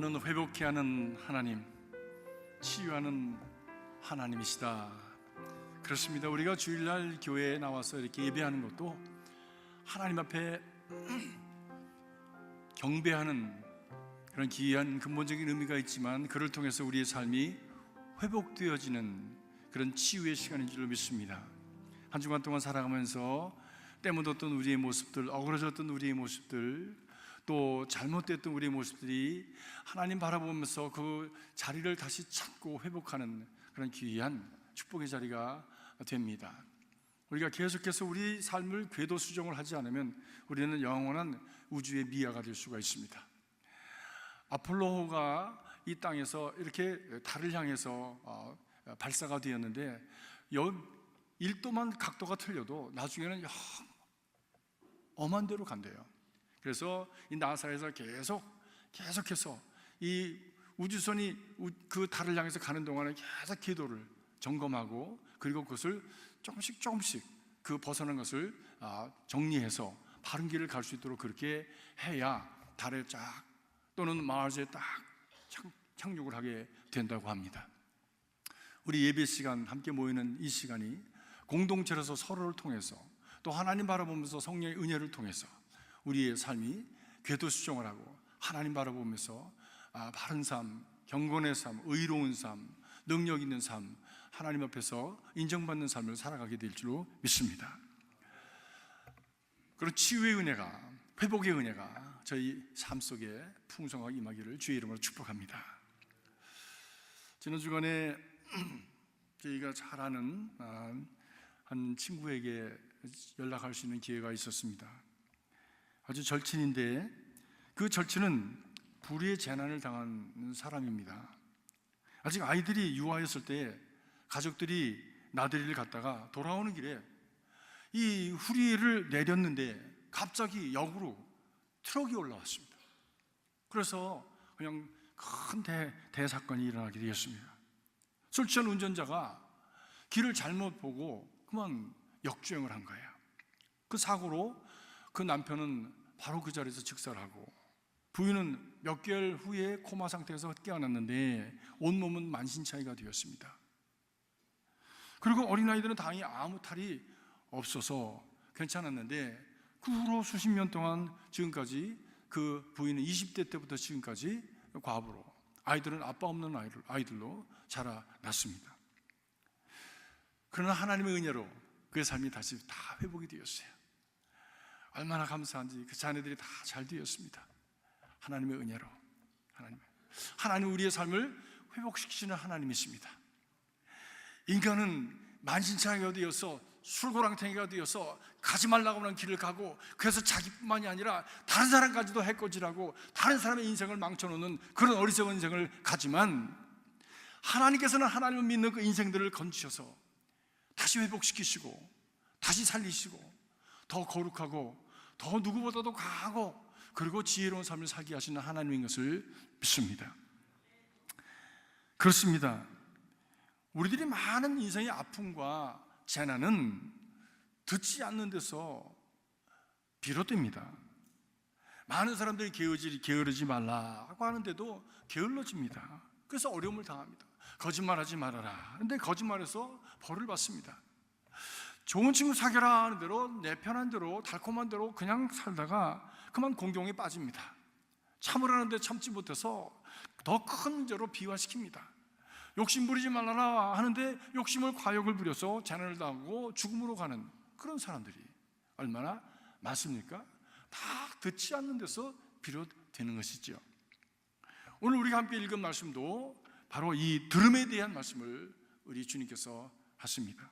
나는 회복케 하는 하나님, 치유하는 하나님이시다. 그렇습니다. 우리가 주일날 교회에 나와서 이렇게 예배하는 것도 하나님 앞에 경배하는 그런 기이한 근본적인 의미가 있지만 그를 통해서 우리의 삶이 회복되어지는 그런 치유의 시간인 줄로 믿습니다. 한 주간 동안 살아가면서 때묻었던 우리의 모습들, 어그러졌던 우리의 모습들, 또 잘못됐던 우리의 모습들이 하나님 바라보면서 그 자리를 다시 찾고 회복하는 그런 귀한 축복의 자리가 됩니다. 우리가 계속해서 우리 삶을 궤도 수정을 하지 않으면 우리는 영원한 우주의 미아가 될 수가 있습니다. 아폴로가 이 땅에서 이렇게 달을 향해서 어, 발사가 되었는데 1도만 각도가 틀려도 나중에는 영 엄한 데로 간대요. 그래서 이 나사에서 계속 계속해서 이 우주선이 그 달을 향해서 가는 동안에 계속 궤도를 점검하고 그리고 그것을 조금씩 조금씩 그 벗어난 것을 아, 정리해서 바른 길을 갈 수 있도록 그렇게 해야 달에 쫙 또는 마르스에 딱 착륙을 하게 된다고 합니다. 우리 예배 시간 함께 모이는 이 시간이 공동체로서 서로를 통해서 또 하나님 바라보면서 성령의 은혜를 통해서 우리의 삶이 궤도 수정을 하고 하나님 바라보면서 아, 바른 삶, 경건의 삶, 의로운 삶, 능력 있는 삶, 하나님 앞에서 인정받는 삶을 살아가게 될 줄로 믿습니다. 그리고 치유의 은혜가, 회복의 은혜가 저희 삶 속에 풍성하게 임하기를 주의 이름으로 축복합니다. 지난 주간에 저희가 잘 아는 아, 한 친구에게 연락할 수 있는 기회가 있었습니다. 아주 절친인데 그 절친은 불의의 재난을 당한 사람입니다. 아직 아이들이 유아였을 때 가족들이 나들이를 갔다가 돌아오는 길에 이 후리를 내렸는데 갑자기 역으로 트럭이 올라왔습니다. 그래서 그냥 큰 대, 대사건이 일어나게 되었습니다. 술 취한 운전자가 길을 잘못 보고 그만 역주행을 한 거예요. 그 사고로 그 남편은 바로 그 자리에서 즉사하고 부인은 몇 개월 후에 코마 상태에서 깨어났는데 온몸은 만신창이가 되었습니다. 그리고 어린아이들은 다행히 아무 탈이 없어서 괜찮았는데 그 후로 수십 년 동안 지금까지 그 부인은 20대 때부터 지금까지 과부로 아이들은 아빠 없는 아이들, 아이들로 자라났습니다. 그러나 하나님의 은혜로 그의 삶이 다시 다 회복이 되었어요. 얼마나 감사한지 그 자녀들이 다 잘 되었습니다. 하나님의 은혜로 하나님 하나님 우리의 삶을 회복시키시는 하나님이십니다. 인간은 만신창이가 되어서 술고랑탱이가 되어서 가지 말라고 하는 길을 가고 그래서 자기뿐만이 아니라 다른 사람까지도 해코지라고 다른 사람의 인생을 망쳐놓는 그런 어리석은 인생을 가지만 하나님께서는 하나님을 믿는 그 인생들을 건지셔서 다시 회복시키시고 다시 살리시고 더 거룩하고 더 누구보다도 강하고 그리고 지혜로운 삶을 살게 하시는 하나님인 것을 믿습니다. 그렇습니다. 우리들이 많은 인생의 아픔과 재난은 듣지 않는 데서 비롯됩니다. 많은 사람들이 게으르지, 게으르지 말라고 하는데도 게을러집니다. 그래서 어려움을 당합니다. 거짓말하지 말아라. 근데 거짓말해서 벌을 받습니다. 좋은 친구 사귀라 하는 대로 내 편한 대로 달콤한 대로 그냥 살다가 그만 공경에 빠집니다. 참으라는데 참지 못해서 더 큰 문제로 비화시킵니다. 욕심 부리지 말라라 하는데 욕심을 과욕을 부려서 재난을 당하고 죽음으로 가는 그런 사람들이 얼마나 많습니까? 다 듣지 않는 데서 비롯되는 것이죠. 오늘 우리가 함께 읽은 말씀도 바로 이 들음에 대한 말씀을 우리 주님께서 하십니다.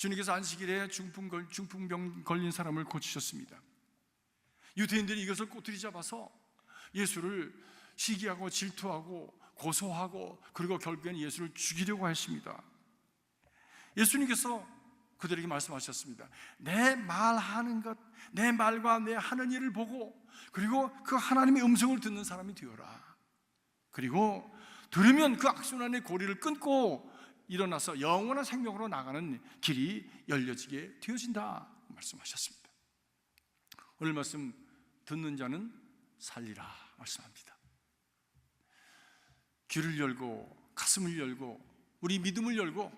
주님께서 안식일에 중풍, 중풍병 걸린 사람을 고치셨습니다. 유대인들이 이것을 꼬투리 잡아서 예수를 시기하고 질투하고 고소하고 그리고 결국엔 예수를 죽이려고 했습니다. 예수님께서 그들에게 말씀하셨습니다. 내 말하는 것, 내 말과 내 하는 일을 보고 그리고 그 하나님의 음성을 듣는 사람이 되어라. 그리고 들으면 그 악순환의 고리를 끊고 일어나서 영원한 생명으로 나가는 길이 열려지게 되어진다 말씀하셨습니다. 오늘 말씀 듣는 자는 살리라 말씀합니다. 귀를 열고 가슴을 열고 우리 믿음을 열고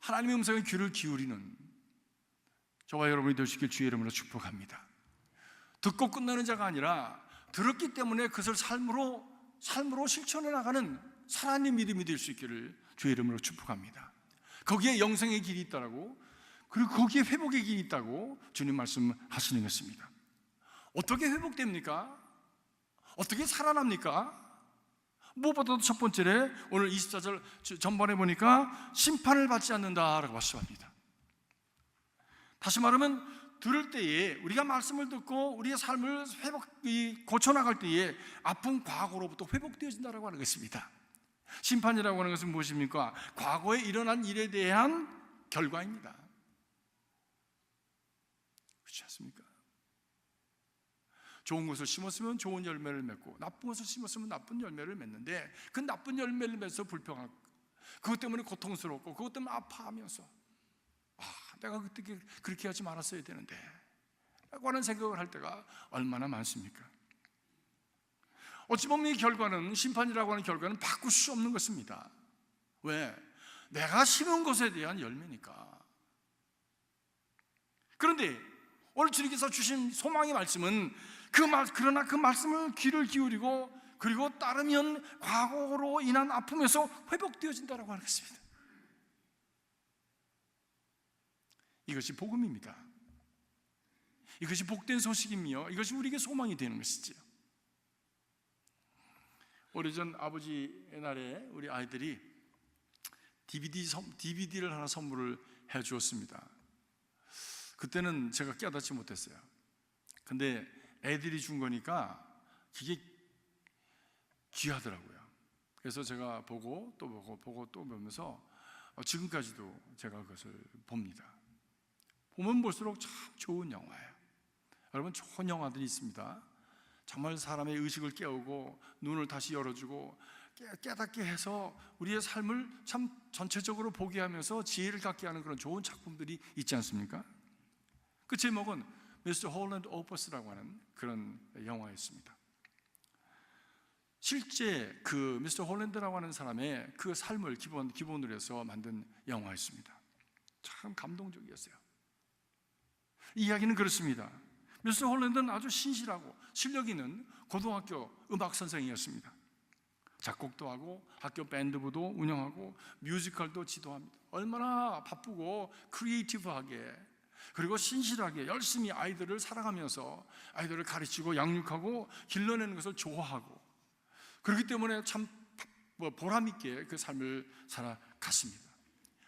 하나님의 음성에 귀를 기울이는 저와 여러분이 되시길 주의 이름으로 축복합니다. 듣고 끝나는 자가 아니라 들었기 때문에 그것을 삶으로 삶으로 실천해 나가는 살아있는 믿음이 될 수 있기를 주의 이름으로 축복합니다. 거기에 영생의 길이 있다라고 그리고 거기에 회복의 길이 있다고 주님 말씀하시는 것입니다. 어떻게 회복됩니까? 어떻게 살아납니까? 무엇보다도 첫 번째로 오늘 24절 전반에 보니까 심판을 받지 않는다라고 말씀합니다. 다시 말하면 들을 때에 우리가 말씀을 듣고 우리의 삶을 회복 고쳐 나갈 때에 아픈 과거로부터 회복되어진다라고 하는 것입니다. 심판이라고 하는 것은 무엇입니까? 과거에 일어난 일에 대한 결과입니다. 그렇지 않습니까? 좋은 것을 심었으면 좋은 열매를 맺고 나쁜 것을 심었으면 나쁜 열매를 맺는데 그 나쁜 열매를 맺어서 불평하고 그것 때문에 고통스럽고 그것 때문에 아파하면서 아, 내가 그때 그렇게 하지 말았어야 되는데 라고 하는 생각을 할 때가 얼마나 많습니까? 어찌 보면 이 결과는 심판이라고 하는 결과는 바꿀 수 없는 것입니다. 왜? 내가 심은 것에 대한 열매니까. 그런데 오늘 주님께서 주신 소망의 말씀은 그 말, 그러나 그 말씀을 귀를 기울이고 그리고 따르면 과거로 인한 아픔에서 회복되어진다라고 하는 것입니다. 이것이 복음입니다. 이것이 복된 소식이며 이것이 우리에게 소망이 되는 것이지요. 오래전 아버지 날에 우리 아이들이 DVD 선, DVD를 하나 선물을 해 주었습니다. 그때는 제가 깨닫지 못했어요. 근데 애들이 준 거니까 그게 귀하더라고요. 그래서 제가 보고 또 보고 보고 또 보면서 지금까지도 제가 그것을 봅니다. 보면 볼수록 참 좋은 영화예요. 여러분 좋은 영화들이 있습니다. 정말 사람의 의식을 깨우고 눈을 다시 열어주고 깨닫게 해서 우리의 삶을 참 전체적으로 보게 하면서 지혜를 갖게 하는 그런 좋은 작품들이 있지 않습니까? 그 제목은 미스터 홀랜드 오퍼스라고 하는 그런 영화였습니다. 실제 그 미스터 홀랜드라고 하는 사람의 그 삶을 기본, 기본으로 해서 만든 영화였습니다. 참 감동적이었어요. 이야기는 그렇습니다. 미스터 홀랜드는 아주 신실하고 실력 있는 고등학교 음악 선생이었습니다. 작곡도 하고 학교 밴드부도 운영하고 뮤지컬도 지도합니다. 얼마나 바쁘고 크리에이티브하게 그리고 신실하게 열심히 아이들을 사랑하면서 아이들을 가르치고 양육하고 길러내는 것을 좋아하고 그렇기 때문에 참뭐 보람 있게 그 삶을 살아갔습니다.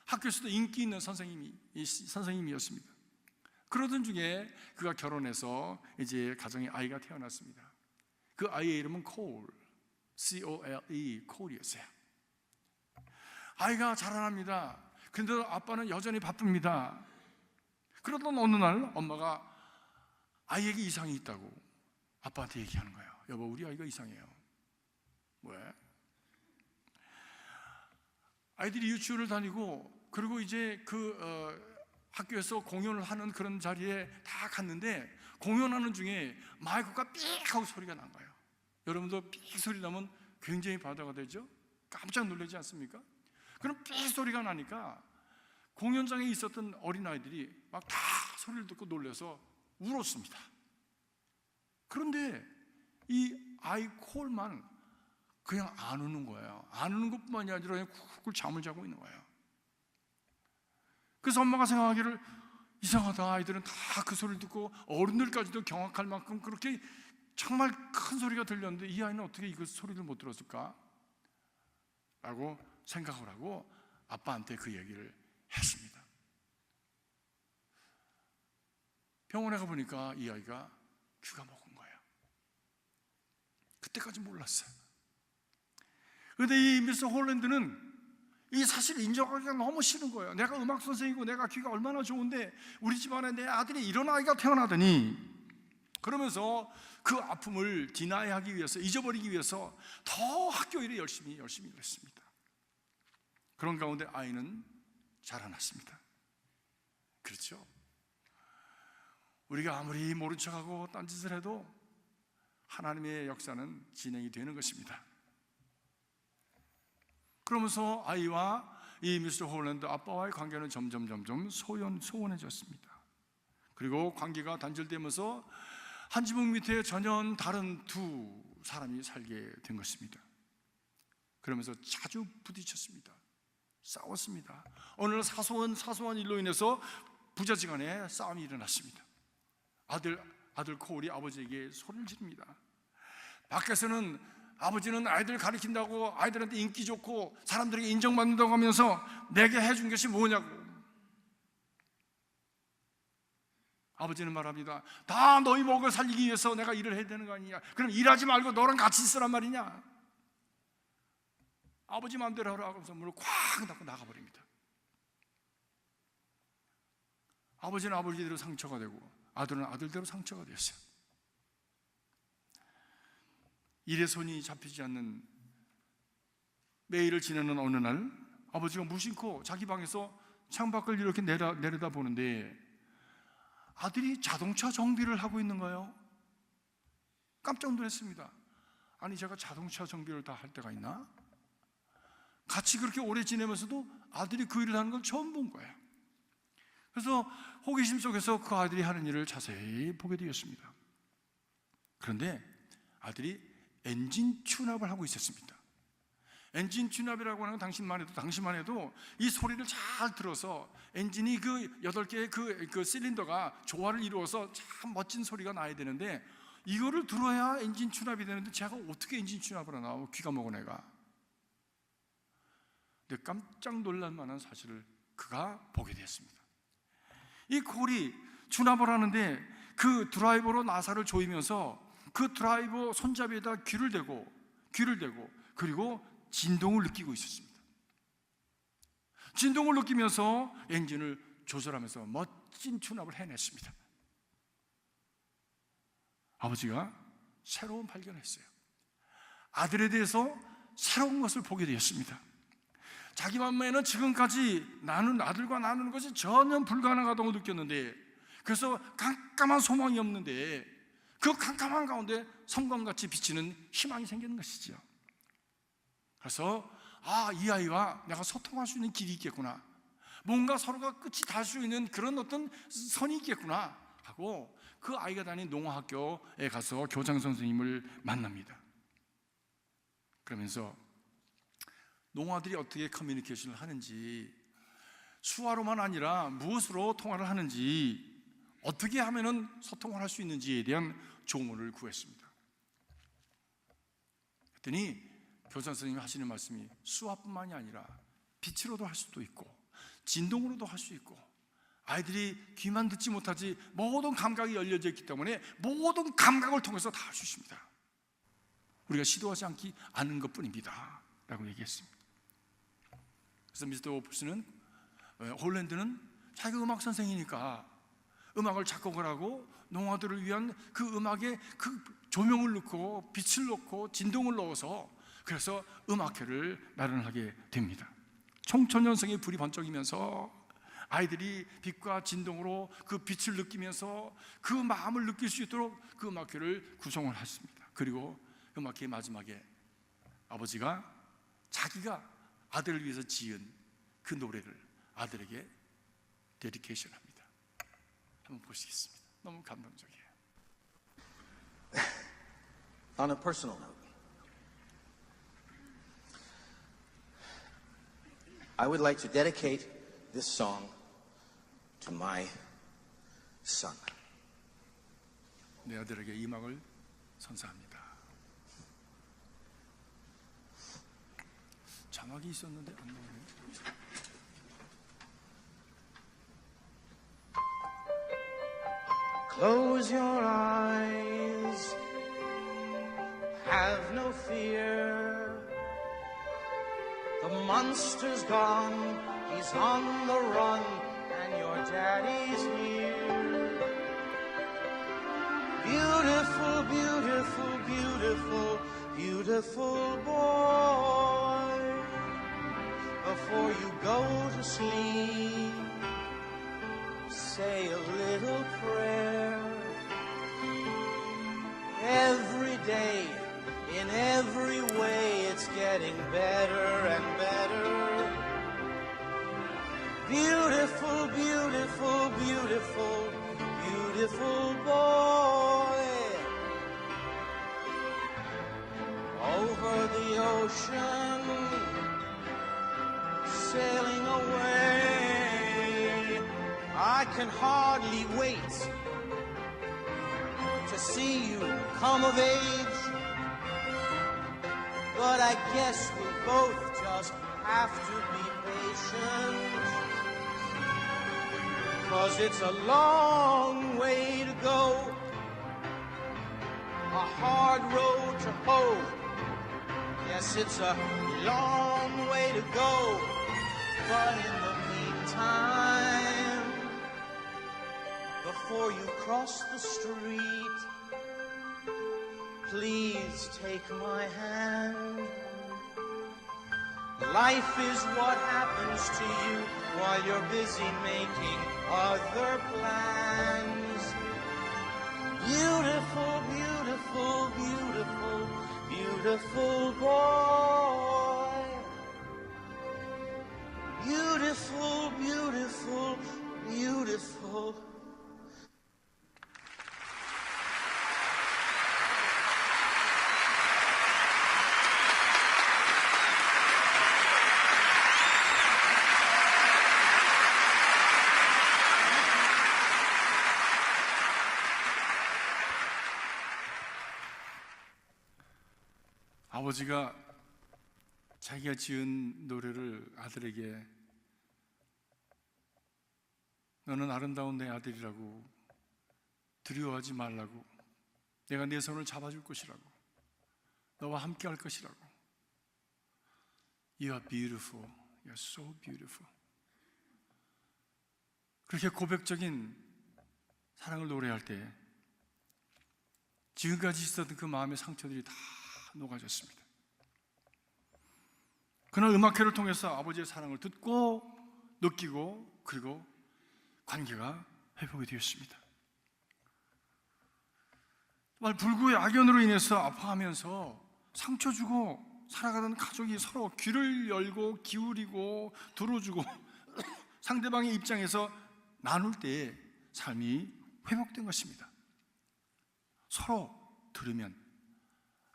학교에서도 인기 있는 선생님이 선생님이었습니다. 그러던 중에 그가 결혼해서 이제 가정에 아이가 태어났습니다. 그 아이의 이름은 콜, C-O-L-E, 콜이었어요. 아이가 자라납니다. 근데 아빠는 여전히 바쁩니다. 그러던 어느 날 엄마가 아이에게 이상이 있다고 아빠한테 얘기하는 거예요. 여보, 우리 아이가 이상해요. 왜? 아이들이 유치원을 다니고 그리고 이제 그 어, 학교에서 공연을 하는 그런 자리에 다 갔는데 공연하는 중에 마이크가 삑 하고 소리가 난 거예요. 여러분도 삑 소리 나면 굉장히 바다가 되죠? 깜짝 놀라지 않습니까? 그럼 삑 소리가 나니까 공연장에 있었던 어린아이들이 막 다 소리를 듣고 놀라서 울었습니다. 그런데 이 아이 콜만 그냥 안 우는 거예요. 안 우는 것뿐만이 아니라 그냥 쿡쿡 잠을 자고 있는 거예요. 그래서 엄마가 생각하기를 이상하다. 아이들은 다 그 소리를 듣고 어른들까지도 경악할 만큼 그렇게 정말 큰 소리가 들렸는데 이 아이는 어떻게 이그 소리를 못 들었을까? 라고 생각을 하고 아빠한테 그 얘기를 했습니다. 병원에 가보니까 이 아이가 귀가 먹은 거예요. 그때까지 몰랐어요. 그런데 이 미스 홀랜드는 이 사실을 인정하기가 너무 싫은 거예요. 내가 음악 선생이고 내가 귀가 얼마나 좋은데 우리 집안에 내 아들이 이런 아이가 태어나더니 그러면서 그 아픔을 디나이하기 위해서 잊어버리기 위해서 더 학교 일에 열심히 열심히 일했습니다. 그런 가운데 아이는 자라났습니다. 그렇죠? 우리가 아무리 모른 척하고 딴짓을 해도 하나님의 역사는 진행이 되는 것입니다. 그러면서 아이와 이 미스터 홀랜드 아빠와의 관계는 점점 점점 소원, 소원해졌습니다. 그리고 관계가 단절되면서 한 지붕 밑에 전혀 다른 두 사람이 살게 된 것입니다. 그러면서 자주 부딪혔습니다. 싸웠습니다. 어느 날 사소한 사소한 일로 인해서 부자지간에 싸움이 일어났습니다. 아들 아들 코울이 아버지에게 소리를 지릅니다. 밖에서는 아버지는 아이들 가리킨다고 아이들한테 인기 좋고 사람들에게 인정받는다고 하면서 내게 해준 것이 뭐냐고. 아버지는 말합니다. 다 너희 먹을 살리기 위해서 내가 일을 해야 되는 거 아니냐. 그럼 일하지 말고 너랑 같이 있으란 말이냐. 아버지 마음대로 하라 하면서 문을 쾅 닫고 나가버립니다. 아버지는 아버지대로 상처가 되고 아들은 아들대로 상처가 되었어요. 일에 손이 잡히지 않는 매일을 지내는 어느 날 아버지가 무심코 자기 방에서 창밖을 이렇게 내려, 내려다 보는데 아들이 자동차 정비를 하고 있는 거예요. 깜짝 놀랐습니다. 아니 제가 자동차 정비를 다 할 때가 있나? 같이 그렇게 오래 지내면서도 아들이 그 일을 하는 걸 처음 본 거예요. 그래서 호기심 속에서 그 아들이 하는 일을 자세히 보게 되었습니다. 그런데 아들이 엔진 튜납을 하고 있었습니다. 엔진 튜납이라고 하는 건 당신만 해도 당신만 해도 이 소리를 잘 들어서 엔진이 그 여덟 개의 그, 그 실린더가 조화를 이루어서 참 멋진 소리가 나야 되는데 이거를 들어야 엔진 튜납이 되는데 제가 어떻게 엔진 튜납을 하나 귀가 먹은 애가 근데 깜짝 놀랄 만한 사실을 그가 보게 되었습니다. 이 콜이 추납을 하는데 그 드라이버로 나사를 조이면서 그 드라이버 손잡이에다 귀를 대고 귀를 대고 그리고 진동을 느끼고 있었습니다. 진동을 느끼면서 엔진을 조절하면서 멋진 추납을 해냈습니다. 아버지가 새로운 발견했어요. 아들에 대해서 새로운 것을 보게 되었습니다. 자기 맘에는 지금까지 나는 아들과 나누는 것이 전혀 불가능하다고 느꼈는데 그래서 깜깜한 소망이 없는데 그 깜깜한 가운데 성광같이 비치는 희망이 생기는 것이죠. 그래서 아, 이 아이와 내가 소통할 수 있는 길이 있겠구나. 뭔가 서로가 끝이 닿을 수 있는 그런 어떤 선이 있겠구나 하고 그 아이가 다닌 농어학교에 가서 교장 선생님을 만납니다. 그러면서 농아들이 어떻게 커뮤니케이션을 하는지 수화로만 아니라 무엇으로 통화를 하는지 어떻게 하면은 소통을 할 수 있는지에 대한 조언을 구했습니다. 그랬더니 교사 선생님이 하시는 말씀이 수화뿐만이 아니라 빛으로도 할 수도 있고 진동으로도 할 수 있고 아이들이 귀만 듣지 못하지 모든 감각이 열려져 있기 때문에 모든 감각을 통해서 다 할 수 있습니다. 우리가 시도하지 않기 않은 것뿐입니다. 라고 얘기했습니다. 그래서 미스터 오프스는 어, 홀랜드는 자기가 음악 선생이니까 음악을 작곡을 하고 농아들을 위한 그 음악에 그 조명을 넣고 빛을 넣고 진동을 넣어서 그래서 음악회를 마련하게 됩니다. 청천연성의 불이 번쩍이면서 아이들이 빛과 진동으로 그 빛을 느끼면서 그 마음을 느낄 수 있도록 그 음악회를 구성을 했습니다. 그리고 음악회 마지막에 아버지가 자기가 아들을 위해서 지은 그 노래를 아들에게 데디케이션 합니다. 한번 보시겠습니다. 너무 감동적이에요. On a personal note, I would like to dedicate this song to my son. 내 아들에게 이 음악을 선사합니다. 자막이 있었는데 안 나오네. Close your eyes, have no fear. The monster's gone, he's on the run, and your daddy's here. Beautiful, beautiful, beautiful, beautiful boy. Before you go to sleep, say a little prayer. Every day, in every way, it's getting better and better. Beautiful, beautiful, beautiful, beautiful boy. Over the ocean, sailing away. I can hardly wait to see you come of age. But I guess we both just have to be patient. Cause it's a long way to go, a hard road to hoe. Yes, it's a long way to go, but in the meantime, before you cross the street, please take my hand. Life is what happens to you while you're busy making other plans. Beautiful, beautiful, beautiful, beautiful boy. Beautiful, beautiful, beautiful. 아버지가 자기가 지은 노래를 아들에게 너는 아름다운 내 아들이라고 두려워하지 말라고 내가 내 손을 잡아줄 것이라고 너와 함께 할 것이라고 You are beautiful. You are so beautiful. 그렇게 고백적인 사랑을 노래할 때 지금까지 있었던 그 마음의 상처들이 다 녹아졌습니다. 그날 음악회를 통해서 아버지의 사랑을 듣고 느끼고 그리고 관계가 회복이 되었습니다. 정말 불구의 악연으로 인해서 아파하면서 상처 주고 살아가던 가족이 서로 귀를 열고 기울이고 들어주고 상대방의 입장에서 나눌 때 삶이 회복된 것입니다. 서로 들으면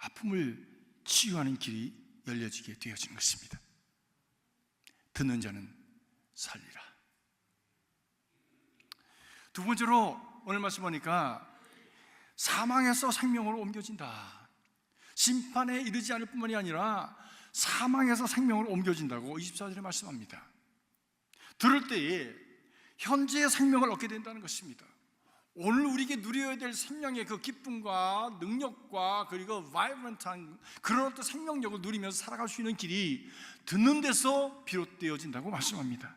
아픔을 치유하는 길이 열려지게 되어진 것입니다. 듣는 자는 살리라. 두 번째로 오늘 말씀 보니까 사망에서 생명으로 옮겨진다. 심판에 이르지 않을 뿐만이 아니라 사망에서 생명으로 옮겨진다고 24절에 말씀합니다. 들을 때에 현재의 생명을 얻게 된다는 것입니다. 오늘 우리에게 누려야 될 생명의 그 기쁨과 능력과 그리고 바이브런트한 그런 어떤 생명력을 누리면서 살아갈 수 있는 길이 듣는 데서 비롯되어진다고 말씀합니다.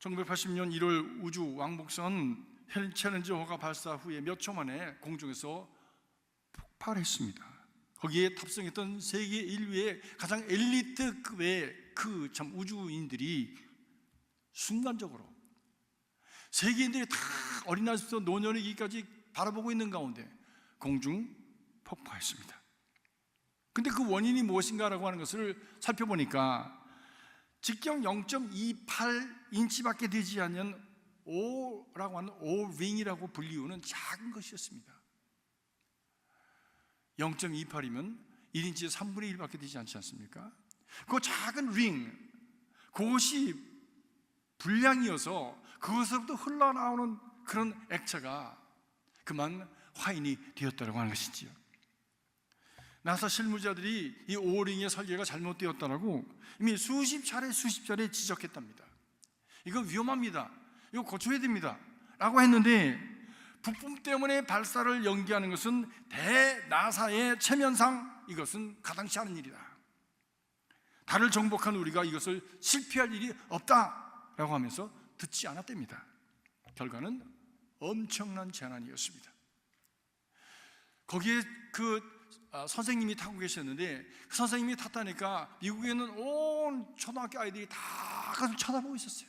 1980년 1월 우주 왕복선 헬 챌린저 호가 발사 후에 몇 초 만에 공중에서 폭발했습니다. 거기에 탑승했던 세계 인류의 가장 엘리트급의 그 참 우주인들이 순간적으로 세계인들이 다 어린아이부터 노년이기까지 바라보고 있는 가운데 공중 폭파했습니다. 근데 그 원인이 무엇인가라고 하는 것을 살펴보니까 직경 0.28인치밖에 되지 않는 O라고 하는 O-ring이라고 불리우는 작은 것이었습니다. 0.28이면 1인치의 3분의 1밖에 되지 않지 않습니까? 그 작은 링, 그것이 불량이어서 그것으로부터 흘러나오는 그런 액체가 그만 화인이 되었다고 하는 것이지요. 나사 실무자들이 이 오링의 설계가 잘못되었다라고 이미 수십 차례 수십 차례 지적했답니다. 이거 위험합니다. 이거 고쳐야 됩니다. 라고 했는데 부품 때문에 발사를 연기하는 것은 대나사의 체면상 이것은 가당치 않은 일이다. 달을 정복한 우리가 이것을 실패할 일이 없다라고 하면서 듣지 않았답니다. 결과는 엄청난 재난이었습니다. 거기에 그 아, 선생님이 타고 계셨는데 그 선생님이 탔다니까 미국에는 온 초등학교 아이들이 다 가서 쳐다보고 있었어요.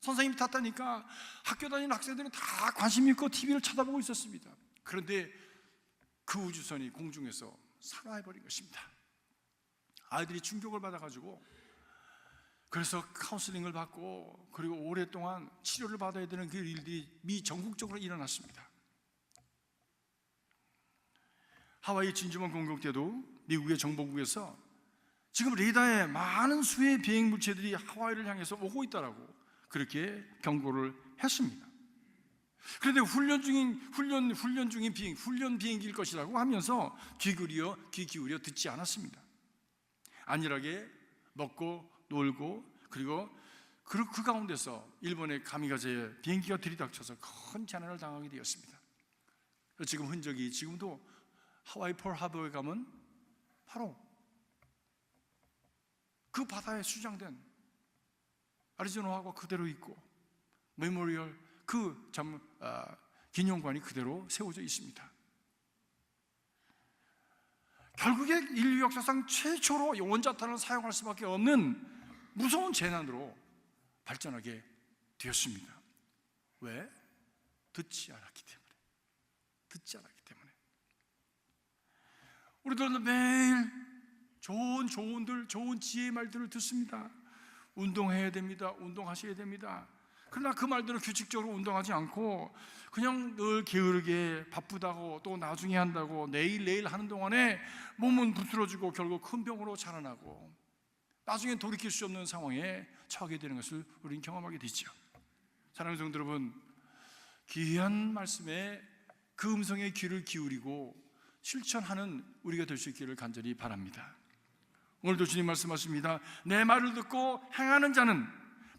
선생님이 탔다니까 학교 다니는 학생들은 다 관심 있고 TV를 쳐다보고 있었습니다. 그런데 그 우주선이 공중에서 산화해버린 것입니다. 아이들이 충격을 받아가지고 그래서 카운슬링을 받고 그리고 오랫동안 치료를 받아야 되는 그 일들이 미 전국적으로 일어났습니다. 하와이 진주만 공격 때도 미국의 정보국에서 지금 레이더에 많은 수의 비행 물체들이 하와이를 향해서 오고 있다라고 그렇게 경고를 했습니다. 그런데 훈련 중인 훈련 훈련 중인 비행 훈련 비행기일 것이라고 하면서 귀 기울여 귀 기울여 듣지 않았습니다. 안일하게 먹고 놀고 그리고 그, 그 가운데서 일본의 가미가제 비행기가 들이닥쳐서 큰 재난을 당하게 되었습니다. 지금 흔적이 지금도 하와이 폴 하버에 가면 바로 그 바다에 수장된 아리조나하고 그대로 있고 메모리얼 그참 아, 기념관이 그대로 세워져 있습니다. 결국에 인류 역사상 최초로 원자탄을 사용할 수밖에 없는 무서운 재난으로 발전하게 되었습니다. 왜? 듣지 않았기 때문에. 듣지 않았기 때문에. 우리들은 매일 좋은 조언들, 좋은 지혜의 말들을 듣습니다. 운동해야 됩니다. 운동하셔야 됩니다. 그러나 그 말대로 규칙적으로 운동하지 않고 그냥 늘 게으르게 바쁘다고 또 나중에 한다고 내일 내일 하는 동안에 몸은 부스러지고 결국 큰 병으로 자라나고 나중에 돌이킬 수 없는 상황에 처하게 되는 것을 우리는 경험하게 되죠. 사랑하는 성도 여러분, 귀한 말씀에 그 음성에 귀를 기울이고 실천하는 우리가 될 수 있기를 간절히 바랍니다. 오늘도 주님 말씀하십니다. 내 말을 듣고 행하는 자는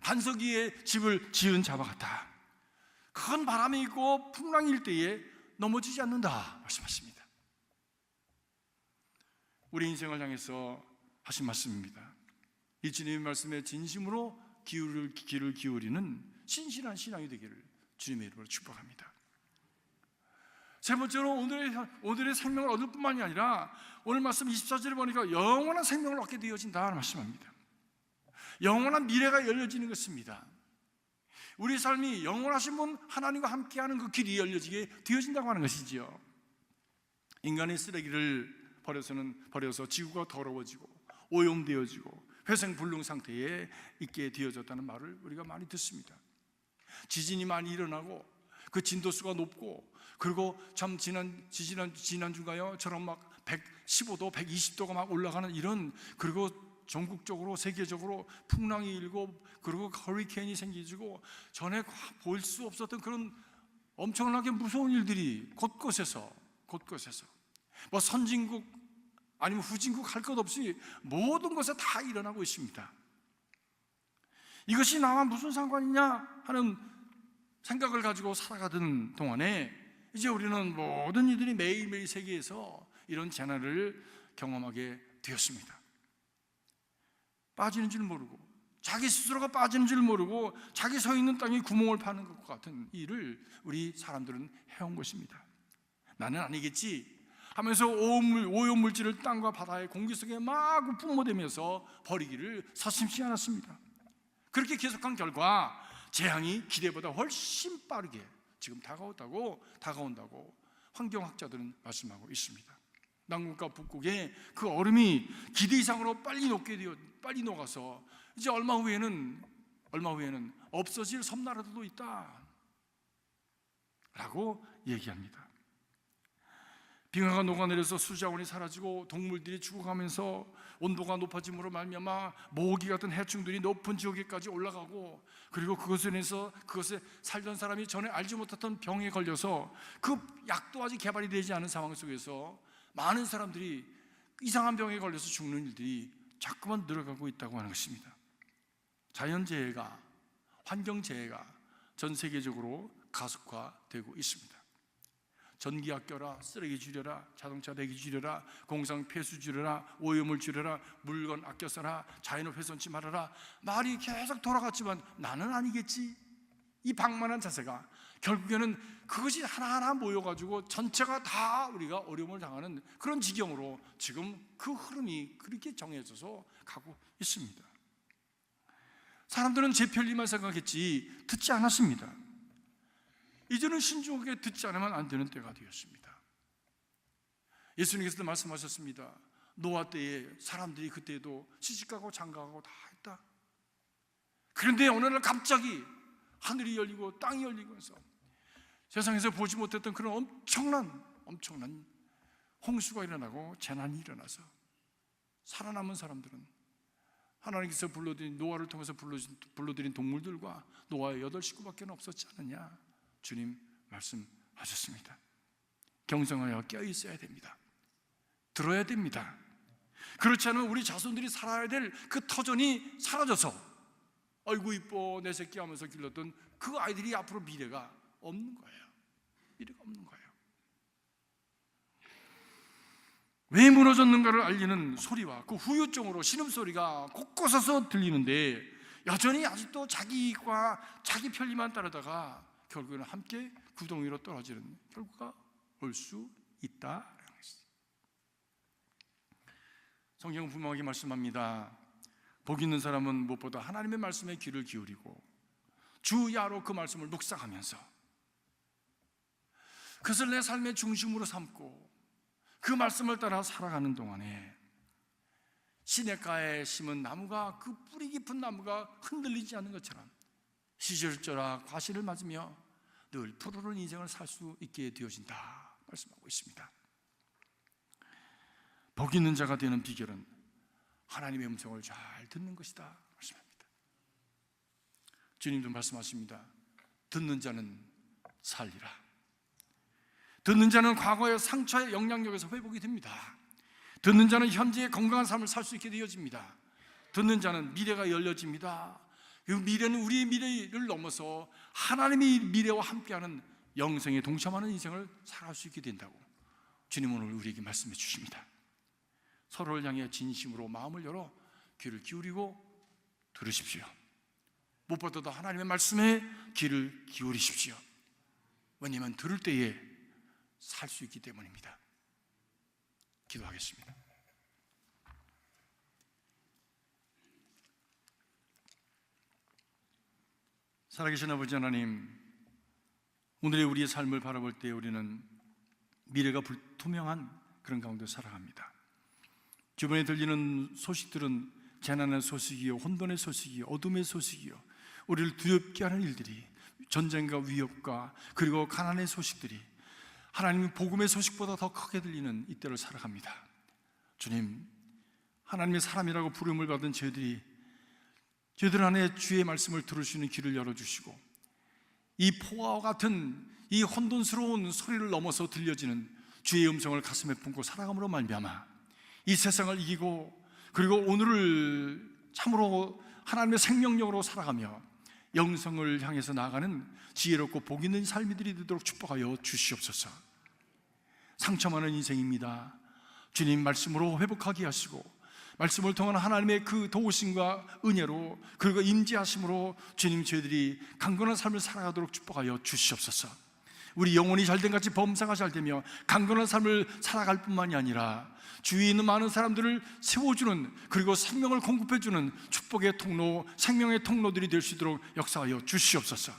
반석 위에 집을 지은 자와 같다. 큰 바람이 있고 풍랑일 때에 넘어지지 않는다 말씀하십니다. 우리 인생을 향해서 하신 말씀입니다. 이 주님의 말씀에 진심으로 기울을, 귀를 기울이는 신실한 신앙이 되기를 주님의 이름으로 축복합니다. 세 번째로 오늘의, 오늘의 생명을 얻을 뿐만이 아니라 오늘 말씀 24절에 보니까 영원한 생명을 얻게 되어진다 말씀합니다. 영원한 미래가 열려지는 것입니다. 우리 삶이 영원하신 분 하나님과 함께하는 그 길이 열려지게 되어진다고 하는 것이지요. 인간의 쓰레기를 버려서는 버려서 지구가 더러워지고 오염되어지고 회생불능 상태에 있게 되어졌다는 말을 우리가 많이 듣습니다. 지진이 많이 일어나고 그 진도수가 높고 그리고 참 지난 지난 지난 주가요 저런 막 115도, 120도가 막 올라가는 이런 그리고 전국적으로 세계적으로 풍랑이 일고 그리고 허리케인이 생기고 전에 볼 수 없었던 그런 엄청나게 무서운 일들이 곳곳에서 곳곳에서 뭐 선진국 아니면 후진국 할 것 없이 모든 것에 다 일어나고 있습니다. 이것이 나와 무슨 상관이냐 하는 생각을 가지고 살아가던 동안에 이제 우리는 모든 이들이 매일매일 세계에서 이런 재난을 경험하게 되었습니다. 빠지는 줄 모르고 자기 스스로가 빠지는 줄 모르고 자기 서 있는 땅에 구멍을 파는 것 같은 일을 우리 사람들은 해온 것입니다. 나는 아니겠지 하면서 오염물, 오염물질을 땅과 바다의 공기 속에 막 뿜어대면서 버리기를 서슴지 않았습니다. 그렇게 계속한 결과 재앙이 기대보다 훨씬 빠르게 지금 다가왔다고 다가온다고 환경학자들은 말씀하고 있습니다. 남극과 북극에 그 얼음이 기대 이상으로 빨리 녹게 되어 빨리 녹아서 이제 얼마 후에는 얼마 후에는 없어질 섬나라들도 있다. 라고 얘기합니다. 빙하가 녹아내려서 수자원이 사라지고 동물들이 죽어가면서 온도가 높아짐으로 말미암아 모기 같은 해충들이 높은 지역에까지 올라가고 그리고 그것에 인해서 그것에 살던 사람이 전에 알지 못했던 병에 걸려서 그 약도 아직 개발이 되지 않은 상황 속에서 많은 사람들이 이상한 병에 걸려서 죽는 일들이 자꾸만 늘어가고 있다고 하는 것입니다. 자연재해가 환경재해가 전 세계적으로 가속화되고 있습니다. 전기 아껴라, 쓰레기 줄여라, 자동차 대기 줄여라, 공상 폐수 줄여라, 오염을 줄여라, 물건 아껴 써라, 자연을 훼손치 말아라. 말이 계속 돌아갔지만 나는 아니겠지. 이 방만한 자세가 결국에는 그것이 하나하나 모여가지고 전체가 다 우리가 어려움을 당하는 그런 지경으로 지금 그 흐름이 그렇게 정해져서 가고 있습니다. 사람들은 제 편리만 생각했지 듣지 않았습니다. 이제는 신중하게 듣지 않으면 안 되는 때가 되었습니다. 예수님께서도 말씀하셨습니다. 노아 때에 사람들이 그때도 시집가고 장가가고 다 했다. 그런데 어느 날 갑자기 하늘이 열리고 땅이 열리고 해서 세상에서 보지 못했던 그런 엄청난 엄청난 홍수가 일어나고 재난이 일어나서 살아남은 사람들은 하나님께서 불러드린 노아를 통해서 불러드린 동물들과 노아의 여덟 식구밖에 없었지 않느냐 주님 말씀하셨습니다. 경성하여 깨어 있어야 됩니다. 들어야 됩니다. 그렇지 않으면 우리 자손들이 살아야 될 그 터전이 사라져서 아이고 이뻐 내 새끼 하면서 길렀던 그 아이들이 앞으로 미래가 없는 거예요. 미래가 없는 거예요. 왜 무너졌는가를 알리는 소리와 그 후유증으로 신음소리가 곳곳에서 들리는데 여전히 아직도 자기과 자기 편리만 따르다가 결국에는 함께 구덩 위로 떨어지는 결과가 올 수 있다. 성경은 분명하게 말씀합니다. 복 있는 사람은 무엇보다 하나님의 말씀에 귀를 기울이고 주야로 그 말씀을 묵상하면서 그것을 내 삶의 중심으로 삼고 그 말씀을 따라 살아가는 동안에 시냇가에 심은 나무가 그 뿌리 깊은 나무가 흔들리지 않는 것처럼 시절절하 과실을 맞으며 늘 푸르른 인생을 살 수 있게 되어진다 말씀하고 있습니다. 복 있는 자가 되는 비결은 하나님의 음성을 잘 듣는 것이다 말씀합니다. 주님도 말씀하십니다. 듣는 자는 살리라. 듣는 자는 과거의 상처의 영향력에서 회복이 됩니다. 듣는 자는 현재의 건강한 삶을 살 수 있게 되어집니다. 듣는 자는 미래가 열려집니다. 그 미래는 우리의 미래를 넘어서 하나님의 미래와 함께하는 영생에 동참하는 인생을 살아갈 수 있게 된다고 주님은 오늘 우리에게 말씀해 주십니다. 서로를 향해 진심으로 마음을 열어 귀를 기울이고 들으십시오. 무엇보다도 하나님의 말씀에 귀를 기울이십시오. 왜냐하면 들을 때에 살 수 있기 때문입니다. 기도하겠습니다. 살아계신 아버지 하나님, 오늘의 우리의 삶을 바라볼 때 우리는 미래가 불투명한 그런 가운데 살아갑니다. 주변에 들리는 소식들은 재난의 소식이요, 혼돈의 소식이요, 어둠의 소식이요, 우리를 두렵게 하는 일들이 전쟁과 위협과 그리고 가난의 소식들이 하나님의 복음의 소식보다 더 크게 들리는 이때를 살아갑니다. 주님, 하나님의 사람이라고 부름을 받은 저희들이 저희들 안에 주의 말씀을 들을 수 있는 귀를 열어주시고 이 포화와 같은 이 혼돈스러운 소리를 넘어서 들려지는 주의 음성을 가슴에 품고 살아감으로 말미암아 이 세상을 이기고 그리고 오늘을 참으로 하나님의 생명력으로 살아가며 영성을 향해서 나아가는 지혜롭고 복 있는 삶이들이 되도록 축복하여 주시옵소서. 상처 많은 인생입니다. 주님 말씀으로 회복하게 하시고 말씀을 통한 하나님의 그 도우심과 은혜로 그리고 임재하심으로 주님 저희들이 강건한 삶을 살아가도록 축복하여 주시옵소서. 우리 영혼이 잘된 같이 범사가 잘되며 강건한 삶을 살아갈 뿐만이 아니라 주위에 있는 많은 사람들을 세워주는 그리고 생명을 공급해주는 축복의 통로, 생명의 통로들이 될 수 있도록 역사하여 주시옵소서.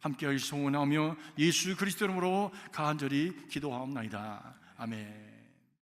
함께하기 소원하며 예수 그리스도 이름으로 간절히 기도하옵나이다. 아멘.